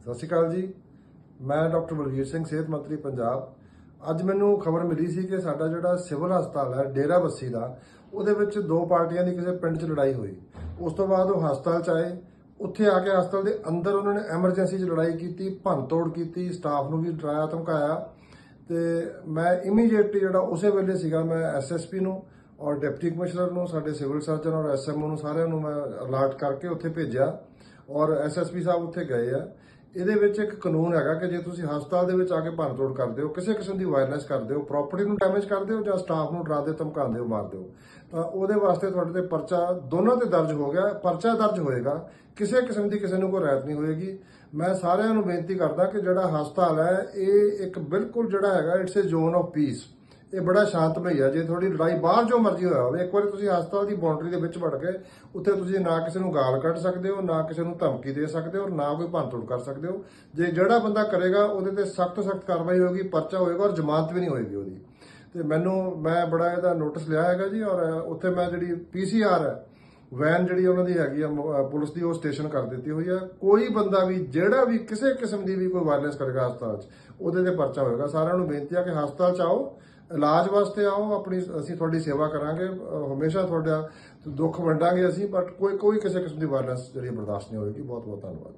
ਸਤਿ ਸ਼੍ਰੀ ਅਕਾਲ ਜੀ। ਮੈਂ ਡਾਕਟਰ ਬਲਵੀਰ ਸਿੰਘ, ਸਿਹਤ ਮੰਤਰੀ ਪੰਜਾਬ। ਅੱਜ ਮੈਨੂੰ ਖਬਰ ਮਿਲੀ ਸੀ ਕਿ ਸਾਡਾ ਜਿਹੜਾ ਸਿਵਲ ਹਸਪਤਾਲ ਹੈ, ਡੇਰਾ ਬੱਸੀ ਦਾ, ਉਹਦੇ ਵਿੱਚ ਦੋ ਪਾਰਟੀਆਂ ਦੀ ਕਿਸੇ ਪਿੰਡ 'ਚ ਲੜਾਈ ਹੋਈ। ਉਸ ਤੋਂ ਬਾਅਦ ਉਹ ਹਸਪਤਾਲ 'ਚ ਆਏ। ਉੱਥੇ ਆ ਕੇ ਹਸਪਤਾਲ ਦੇ ਅੰਦਰ ਉਹਨਾਂ ਨੇ ਐਮਰਜੈਂਸੀ 'ਚ ਲੜਾਈ ਕੀਤੀ, ਭੰਨਤੋੜ ਕੀਤੀ, ਸਟਾਫ ਨੂੰ ਵੀ ਡਰਾਇਆ, ਧਮਕਾਇਆ। ਤੇ ਮੈਂ ਇਮੀਡੀਏਟਲੀ ਜਿਹੜਾ ਉਸੇ ਵੇਲੇ ਸੀਗਾ, ਮੈਂ ਐਸਐਸਪੀ ਨੂੰ ਔਰ ਡਿਪਟੀ ਕਮਿਸ਼ਨਰ ਨੂੰ, ਸਾਡੇ ਸਿਵਲ ਸਰਜਨ ਔਰ ਐਸਐਮਓ ਨੂੰ ਸਾਰਿਆਂ ਨੂੰ ਮੈਂ ਅਲਰਟ ਕਰਕੇ ਉੱਥੇ ਭੇਜਿਆ। ਔਰ ਐਸਐਸਪੀ ਸਾਹਿਬ ਉੱਥੇ ਗਏ ਆ। ਇਹਦੇ ਵਿੱਚ ਇੱਕ ਕਾਨੂੰਨ ਹੈਗਾ ਕਿ ਜੇ ਤੁਸੀਂ ਹਸਪਤਾਲ ਦੇ ਵਿੱਚ ਆ ਕੇ ਭੰਨਤੋੜ ਕਰਦੇ ਹੋ, ਕਿਸੇ ਕਿਸਮ ਦੀ ਵਾਇਰਨੈਸ ਕਰਦੇ ਹੋ ਪ੍ਰਾਪਰਟੀ ਨੂੰ ਡੈਮੇਜ ਕਰਦੇ ਹੋ ਜਾਂ ਸਟਾਫ ਨੂੰ ਡਰਾਦੇ ਧਮਕਾਉਂਦੇ ਹੋ, ਮਾਰਦੇ ਹੋ, ਤਾਂ ਉਹਦੇ ਵਾਸਤੇ ਤੁਹਾਡੇ ਤੇ ਪਰਚਾ ਦੋਨਾਂ ਤੇ ਦਰਜ ਹੋ ਗਿਆ, ਪਰਚਾ ਦਰਜ ਹੋਏਗਾ, ਕਿਸੇ ਕਿਸਮ ਦੀ ਕਿਸੇ ਨੂੰ ਕੋਈ ਰਾਇਤ ਨਹੀਂ ਹੋਏਗੀ। ਮੈਂ ਸਾਰਿਆਂ ਨੂੰ ਬੇਨਤੀ ਕਰਦਾ ਕਿ ਜਿਹੜਾ ਹਸਪਤਾਲ ਹੈ, ਇਹ ਇੱਕ ਬਿਲਕੁਲ ਜਿਹੜਾ ਹੈਗਾ it's a zone of peace ਇਹ ਬੜਾ ਸ਼ਾਂਤਮਈ ਹੈ ਜੇ ਤੁਹਾਡੀ ਲੜਾਈ ਬਾਹਰ ਜੋ ਮਰਜ਼ੀ ਹੋਇਆ ਹੋਵੇ, ਇੱਕ ਵਾਰੀ ਤੁਸੀਂ ਹਸਪਤਾਲ ਦੀ ਬਾਉਂਡਰੀ ਦੇ ਵਿੱਚ ਵੜ ਕੇ ਉੱਥੇ ਤੁਸੀਂ ਨਾ ਕਿਸੇ ਨੂੰ ਗਾਲ ਕੱਢ ਸਕਦੇ ਹੋ, ਨਾ ਕਿਸੇ ਨੂੰ ਧਮਕੀ ਦੇ ਸਕਦੇ ਹੋ, ਨਾ ਕੋਈ ਭੰਨਤੋੜ ਕਰ ਸਕਦੇ ਹੋ। ਜੇ ਜਿਹੜਾ ਬੰਦਾ ਕਰੇਗਾ, ਉਹਦੇ ਤੇ ਸਖਤ ਸਖਤ ਕਾਰਵਾਈ ਹੋਏਗੀ, ਪਰਚਾ ਹੋਏਗਾ ਔਰ ਜ਼ਮਾਨਤ ਵੀ ਨਹੀਂ ਹੋਏਗੀ ਉਹਦੀ। ਤੇ ਮੈਨੂੰ, ਮੈਂ ਬੜਾ ਇਹਦਾ ਨੋਟਿਸ ਲਿਆ ਹੈਗਾ ਜੀ ਔਰ ਉੱਥੇ ਮੈਂ ਜਿਹੜੀ ਪੀਸੀਆਰ ਹੈ ਵੈਨ ਜਿਹੜੀ ਉਹਨਾਂ ਦੀ ਹੈਗੀ ਆ, ਮ- ਪੁਲਿਸ ਦੀ, ਉਹ ਸਟੇਸ਼ਨ ਕਰ ਦਿੱਤੀ ਹੋਈ ਹੈ ਕੋਈ ਬੰਦਾ ਵੀ, ਜਿਹੜਾ ਵੀ ਕਿਸੇ ਕਿਸਮ ਦੀ ਵੀ ਕੋਈ ਵਾਇਰਲੈਸ ਕਰੇਗਾ ਹਸਪਤਾਲ 'ਚ, ਉਹਦੇ ਤੇ ਪਰਚਾ ਹੋਏਗਾ। ਸਾਰਿਆਂ ਨੂੰ ਬੇਨਤੀ ਆ ਕਿ ਹਸਪਤਾਲ 'ਚ ਆਓ, ਇਲਾਜ ਵਾਸਤੇ ਆਓ, ਆਪਣੀ, ਅਸੀਂ ਤੁਹਾਡੀ ਸੇਵਾ ਕਰਾਂਗੇ ਹਮੇਸ਼ਾ ਤੁਹਾਡਾ ਦੁੱਖ ਵੰਡਾਂਗੇ ਅਸੀਂ, ਬਟ ਕੋਈ ਕੋਈ ਕਿਸੇ ਕਿਸਮ ਦੀ ਵਾਇਰਲੈਸ ਜਿਹੜੀ ਬਰਦਾਸ਼ਤ ਨਹੀਂ ਹੋਏਗੀ। ਬਹੁਤ ਬਹੁਤ ਧੰਨਵਾਦ।